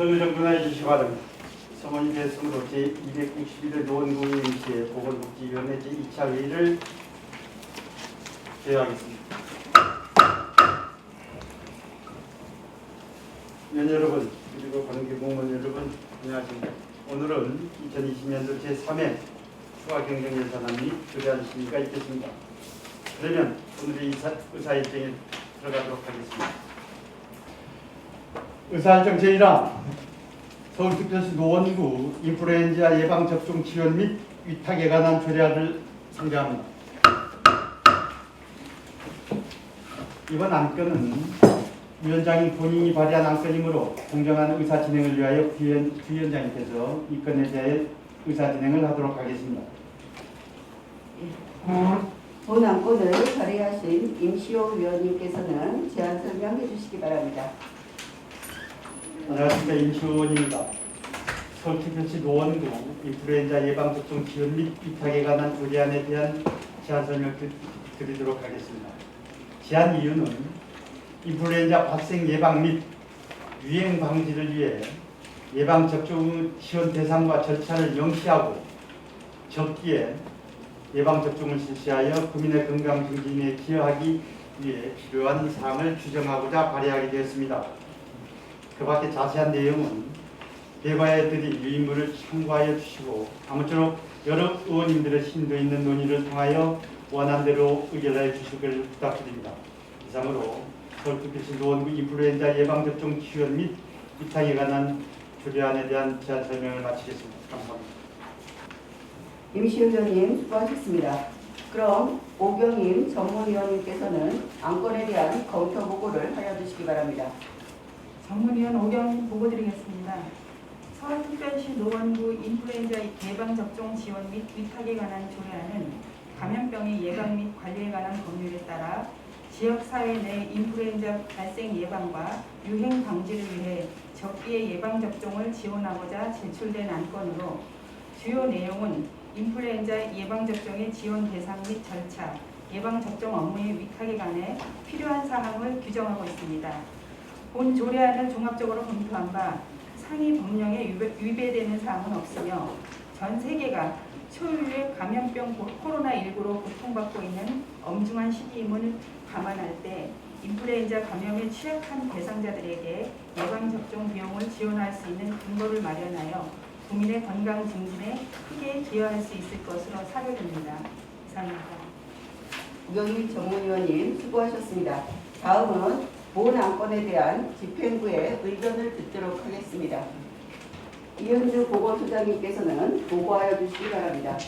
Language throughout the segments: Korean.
우선 정돈해 주시기 바랍니다. 성원이 대승으로 제291회 노원구의회의 보건복지위원회 제2차 회의를 개회하겠습니다. 위원 여러분 그리고 관계 공무원 여러분 안녕하십니까. 오늘은 2020년도 제3회 수화 경영 예산안 및 교대안 심의가 있겠습니다. 그러면 오늘의 의사, 의사 일정에 들어가도록 하겠습니다. 의사일정 제1항 서울특별시 노원구 인플루엔자 예방접종 지원 및 위탁에 관한 조례안을 상정합니다. 이번 안건은 위원장이 본인이 발의한 안건이므로 공정한 의사 진행을 위하여 부위원, 부위원장님께서 이 건에 대해 의사 진행을 하도록 하겠습니다. 본 안건을 발의하신 임시호 위원님께서는 제안 설명해 주시기 바랍니다. 안녕하십니까 임시원입니다. 서울특별시 노원구 인플루엔자 예방접종 지원 및 위탁에 관한 조례안에 대한 제안 설명 드- 드리도록 하겠습니다. 제안 이유는 인플루엔자 발생 예방 및 유행 방지를 위해 예방접종 지원 대상과 절차를 명시하고 적기에 예방접종을 실시하여 국민의 건강 증진에 기여하기 위해 필요한 사항을 규정하고자 발의하게 되었습니다. 그 밖에 자세한 내용은 대과회들이 유인물을 참고하여 주시고 아무쪼록 여러 의원님들의 심도 있는 논의를 통하여 원한 대로 의결하여 주시길 부탁드립니다. 이상으로 서울특별시 노원구 인플루엔자 예방접종 지원 및 위탁에 관한 조례안에 대한 제안 설명을 마치겠습니다. 감사합니다. 임시호 위원님 수고하셨습니다. 그럼 오경임 전문위원님께서는 안건에 대한 검토 보고를 하여 주시기 바랍니다. 정문위원 오경 보고 드리겠습니다. 서울특별시 노원구 인플루엔자 예방접종 지원 및 위탁에 관한 조례안은 감염병의 예방 및 관리에 관한 법률에 따라 지역사회 내 인플루엔자 발생 예방과 유행 방지를 위해 적기에 예방접종을 지원하고자 제출된 안건으로 주요 내용은 인플루엔자 예방접종의 지원 대상 및 절차, 예방접종 업무의 위탁에 관해 필요한 사항을 규정하고 있습니다. 본 조례안을 종합적으로 검토한 바 상위 법령에 위배- 위배되는 사항은 없으며 전 세계가 초유의 감염병 고- 코로나19로 고통받고 있는 엄중한 시기임을 감안할 때 인플루엔자 감염에 취약한 대상자들에게 예방접종 비용을 지원할 수 있는 근거를 마련하여 국민의 건강 증진에 크게 기여할 수 있을 것으로 사료됩니다. 이상입니다. 오경임 전문위원님 수고하셨습니다. 다음은 본 안건에 대한 집행부의 의견을 듣도록 하겠습니다. 이현주 보건소장님께서는 보고하여 주시기 바랍니다.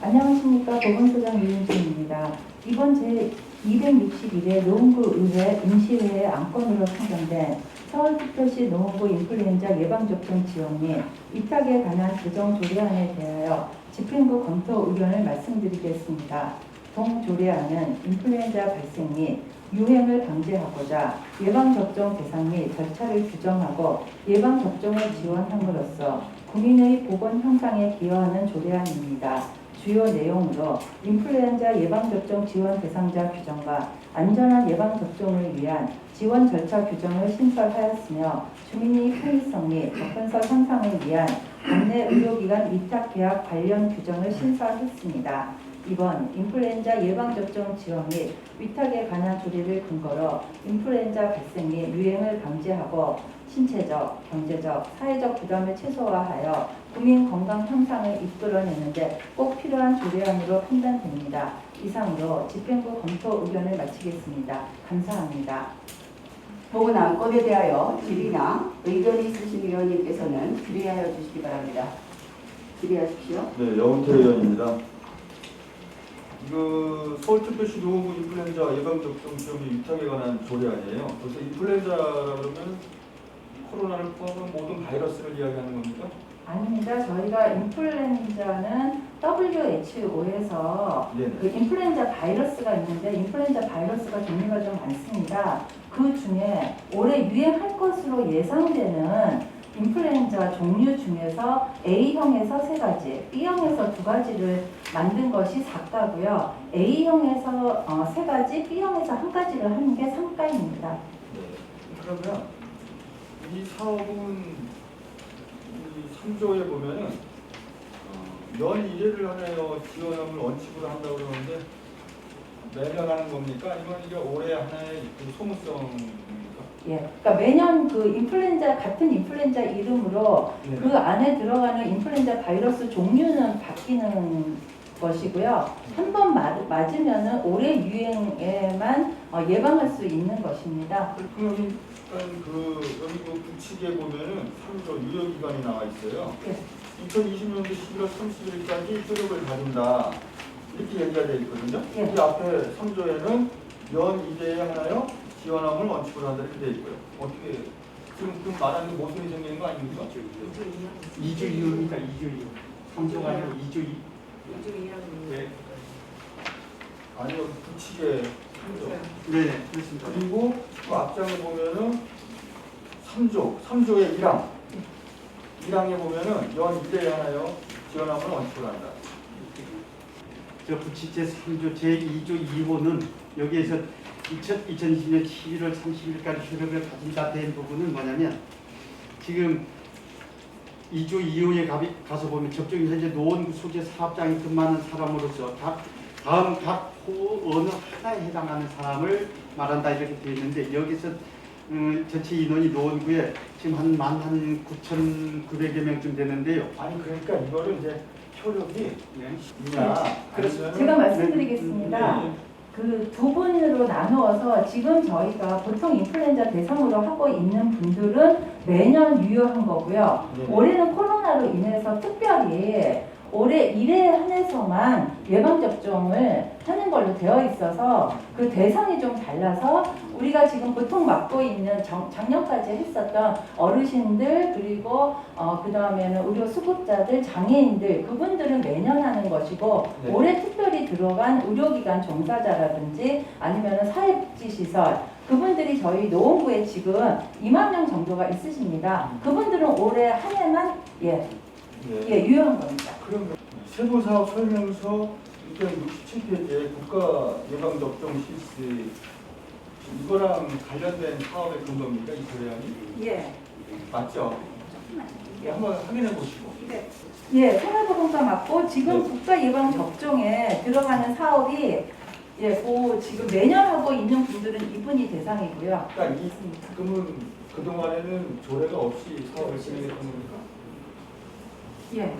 안녕하십니까 보건소장 이윤주입니다. 이번 제 261회 노원구 의회 임시회의 안건으로 상정된 서울특별시 노원구 인플루엔자 예방접종 지원 및 위탁에 관한 규정 조례안에 대하여 집행부 검토 의견을 말씀드리겠습니다. 동 조례안은 인플루엔자 발생 및 유행을 방지하고자 예방접종 대상 및 절차를 규정하고 예방접종을 지원함으로써 국민의 보건 향상에 기여하는 조례안입니다. 주요 내용으로 인플루엔자 예방접종 지원 대상자 규정과 안전한 예방접종을 위한 지원 절차 규정을 신설하였으며 주민의 편의성 및 접근성 향상을 위한 국내 의료기관 위탁 계약 관련 규정을 신설했습니다. 이번 인플루엔자 예방접종 지원 및 위탁에 관한 조례를 근거로 인플루엔자 발생 및 유행을 방지하고 신체적, 경제적, 사회적 부담을 최소화하여 국민 건강 향상을 이끌어내는데 꼭 필요한 조례안으로 판단됩니다. 이상으로 집행부 검토 의견을 마치겠습니다. 감사합니다. 본 안건에 대하여 질의나 의견이 있으신 위원님께서는 질의하여 주시기 바랍니다. 질의하십시오. 네, 영태 의원입니다. 그 서울특별시 노원구 인플루엔자 예방접종 및 위탁에 관한 조례안이에요. 그래서 인플루엔자라 그러면 코로나를 포함한 모든 바이러스를 이야기하는 겁니까? 아닙니다. 저희가 인플루엔자는 WHO에서 네. 그 인플루엔자 바이러스가 있는데 인플루엔자 바이러스가 종류가 좀 많습니다. 그 중에 올해 유행할 것으로 예상되는 인플루엔자 종류 중에서 A형에서 세 가지, B형에서 두 가지를 만든 것이 4가고요. A형에서 어, 세 가지, B형에서 한 가지를 하는 게 3가입니다. 네. 그러면 이 사업은 이 3조에 보면은 어, 연 1회를 하나요 지원함을 원칙으로 한다고 그러는데 매년 하는 겁니까? 아니면 이게 올해 하나의 그 소모성입니까? 예, 그러니까 매년 그 인플루엔자 같은 인플루엔자 이름으로 네. 그 안에 들어가는 인플루엔자 바이러스 종류는 바뀌는 것이고요. 한 번 맞으면은 올해 유행에만 어, 예방할 수 있는 것입니다. 그럼 여기 약간 그 여기 그 부칙에 보면은 3조 유효 기간이 나와 있어요. 예. 2020년도 11월 30일까지 효력을 가진다 이렇게 얘기가 되어 있거든요. 예. 이 앞에 3조에는 연 2대에 하나요 지원함을 원칙으로 한다 이렇게 되어 있고요. 어떻게 지금 그 말하는 게 모순이 생기는 거 아닙니까? 2주 이후입니다. 2주 이후. 3조가 아니고 2주 이후. 네. 아니요 부칙에 3조. 네, 그렇습니다. 그리고 그 앞장에 보면은 3조, 3조의 1항. 1항에 보면은 연 2대에 하나요 지원함을 원칙으로 한다. 저 부칙제 3조 제2조 2호는 여기에서 2020년 11월 30일까지 효력을 가진다 된 부분은 뭐냐면 지금 2조 2호에 가서 보면 접종이 현재 노원구 소재 사업장에 근무하는 사람으로서 각 다음 각 호 어느 하나에 해당하는 사람을 말한다 이렇게 되어 있는데 여기서 음, 전체 인원이 노원구에 지금 한 만 한 9,900여 명쯤 되는데요. 아니 그러니까 이거를 이제 효력이 네. 있냐 그렇습니다. 아니면은 제가 말씀드리겠습니다. 네. 그 두 분으로 나누어서 지금 저희가 보통 인플루엔자 대상으로 하고 있는 분들은 매년 유효한 거고요. 네. 올해는 코로나로 인해서 특별히 올해 1회 한해서만 예방접종을 하는 걸로 되어 있어서 그 대상이 좀 달라서 우리가 지금 보통 맡고 있는 정- 작년까지 했었던 어르신들 그리고 어, 그 다음에는 의료 수급자들 장애인들 그분들은 매년 하는 것이고 네. 올해 특별히 들어간 의료기관 종사자라든지 아니면 사회복지시설 그분들이 저희 노원구에 지금 2만 명 정도가 있으십니다. 그분들은 올해 한 해만 예, 네. 예 유효한 겁니다. 그럼 세부사업 설명서 267페이지에 국가 예방접종 실시 이거랑 관련된 사업의 근거입니까 이 조례안이? 예. 맞죠? 예, 한번 확인해 보시고. 예, 생활보건과 맞고 지금 네. 국가 예방 접종에 들어가는 사업이 예, 그 지금 매년 하고 있는 분들은 이분이 대상이고요. 그러니까 이. 그러면 그 동안에는 조례가 없이 사업을 진행했던 겁니까? 예.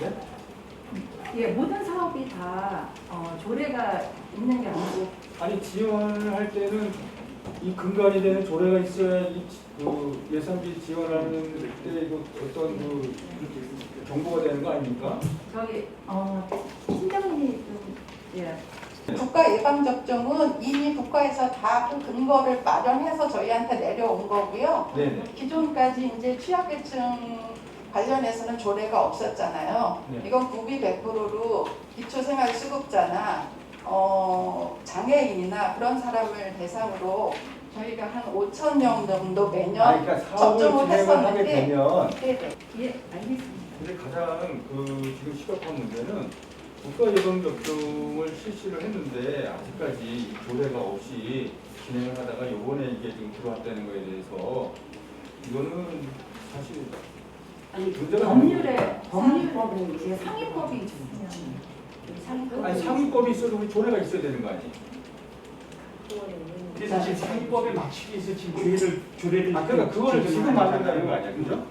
네? 예, 모든 사업이 다 어, 조례가 있는 게 아니고 아니 지원을 할 때는 이 근간이 되는 조례가 있어야 이, 그 예산비 지원하는 때 이거 어떤 그 정보가 되는 거 아닙니까? 저희 어, 팀장님이 좀 예. 국가 예방 접종은 이미 국가에서 다 그 근거를 마련해서 저희한테 내려온 거고요. 네네. 기존까지 이제 취약계층 관련해서는 조례가 없었잖아요. 네. 이건 구비 100%로 기초생활수급자나 어, 장애인이나 그런 사람을 대상으로 저희가 한 5천 명 정도 매년 아, 그러니까 사업을 접종을 진행을 하게 했었는데 되면 네네. 예, 알겠습니다. 근데 가장 그 지금 시급한 문제는 국가 예방 접종을 실시를 했는데 아직까지 이 조례가 없이 진행을 하다가 요번에 이게 지금 들어왔다는 거에 대해서 이거는 사실 법률에 법률법은 이제 상위법이 있으면 상위법 아니 상위법이 있어도 우리 조례가 있어야 되는 거 아니에요? 그래서 지금 상위법에 맞추기 위해서 지금 조례를 조례를 아 그러니까 그거를 지금 만든다는 거. 아니야, 그죠?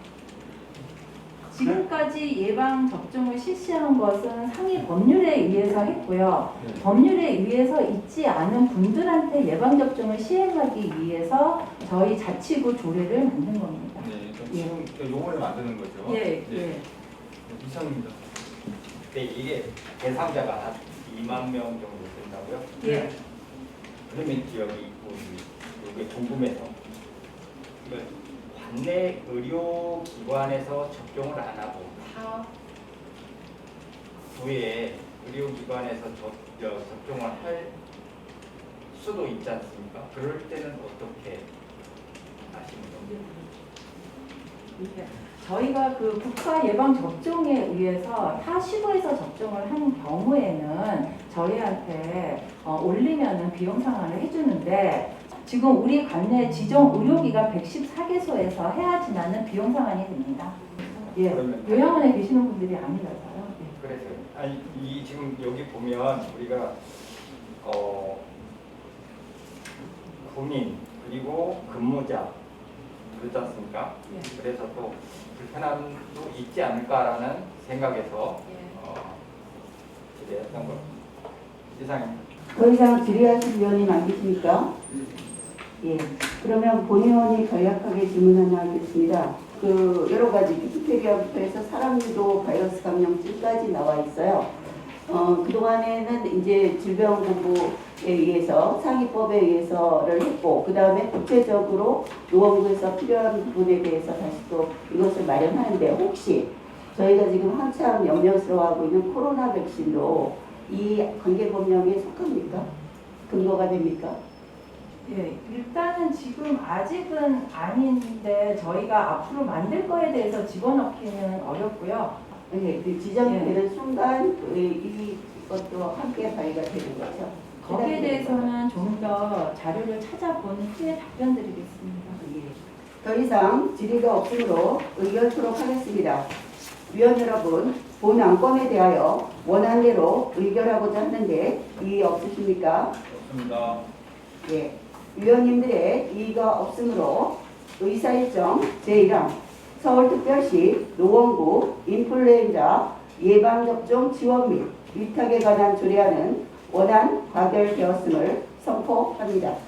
지금까지 예방 접종을 실시한 것은 상위 법률에 의해서 했고요. 네. 법률에 의해서 있지 않은 분들한테 예방 접종을 시행하기 위해서 저희 자치구 조례를 만든 겁니다. 네. 지금 그러니까 요번에 만드는 거죠. 예, 네. 예. 이상입니다. 네, 이게 대상자가 한 2만 명 정도 된다고요? 예. 그러면 지역이 있고 이게 궁금해서 이거 관내 의료기관에서 접종을 안 하고 타 부의 의료기관에서 접, 저, 접종을 할 수도 있지 않습니까? 그럴 때는 어떻게 하시는 겁니까? 예. 저희가 그 국가 예방 접종에 의해서 타 시구에서 접종을 하는 경우에는 저희한테 어, 올리면은 비용 상환을 해주는데 지금 우리 관내 지정 의료기관 114개소에서 해야지만은 비용 상환이 됩니다. 예, 그러면 요양원에 계시는 분들이 아니라서요. 예. 그래서 아니 이 지금 여기 보면 우리가 어 군인 그리고 근무자 그렇지 않습니까? 예. 그래서 또 불편함도 있지 않을까라는 생각에서 어, 질의했던 것 이상입니다. 더 이상 질의하실 위원님 안 계십니까? 예. 그러면 본 의원이 간략하게 질문 하나 하겠습니다. 그 여러 가지 위키페디아부터 해서 사람유도 바이러스 감염증까지 나와 있어요. 어, 그동안에는 이제 질병본부에 의해서 상위법에 의해서를 했고 그 다음에 구체적으로 노원구에서 필요한 부분에 대해서 다시 또 이것을 마련하는데 혹시 저희가 지금 한참 염려스러워하고 있는 코로나 백신도 이 관계 법령에 속합니까? 근거가 됩니까? 예, 일단은 지금 아직은 아닌데 저희가 앞으로 만들 거에 대해서 집어넣기는 어렵고요. 네, 그 지정되는 순간 그 이것도 함께 발의가 되는 거죠. 거기에 대해서는 좀더 자료를 찾아본 후에 답변 드리겠습니다. 예. 더 이상 질의가 없으므로 의견 토록 하겠습니다. 위원 여러분, 본 안건에 대하여 원안대로 의결하고자 하는데 이의 없으십니까? 좋습니다. 예. 위원님들의 이의가 없으므로 의사일정 제1항 서울특별시 노원구 인플루엔자 예방접종 지원 및 위탁에 관한 조례안은 원안 가결되었음을 선포합니다.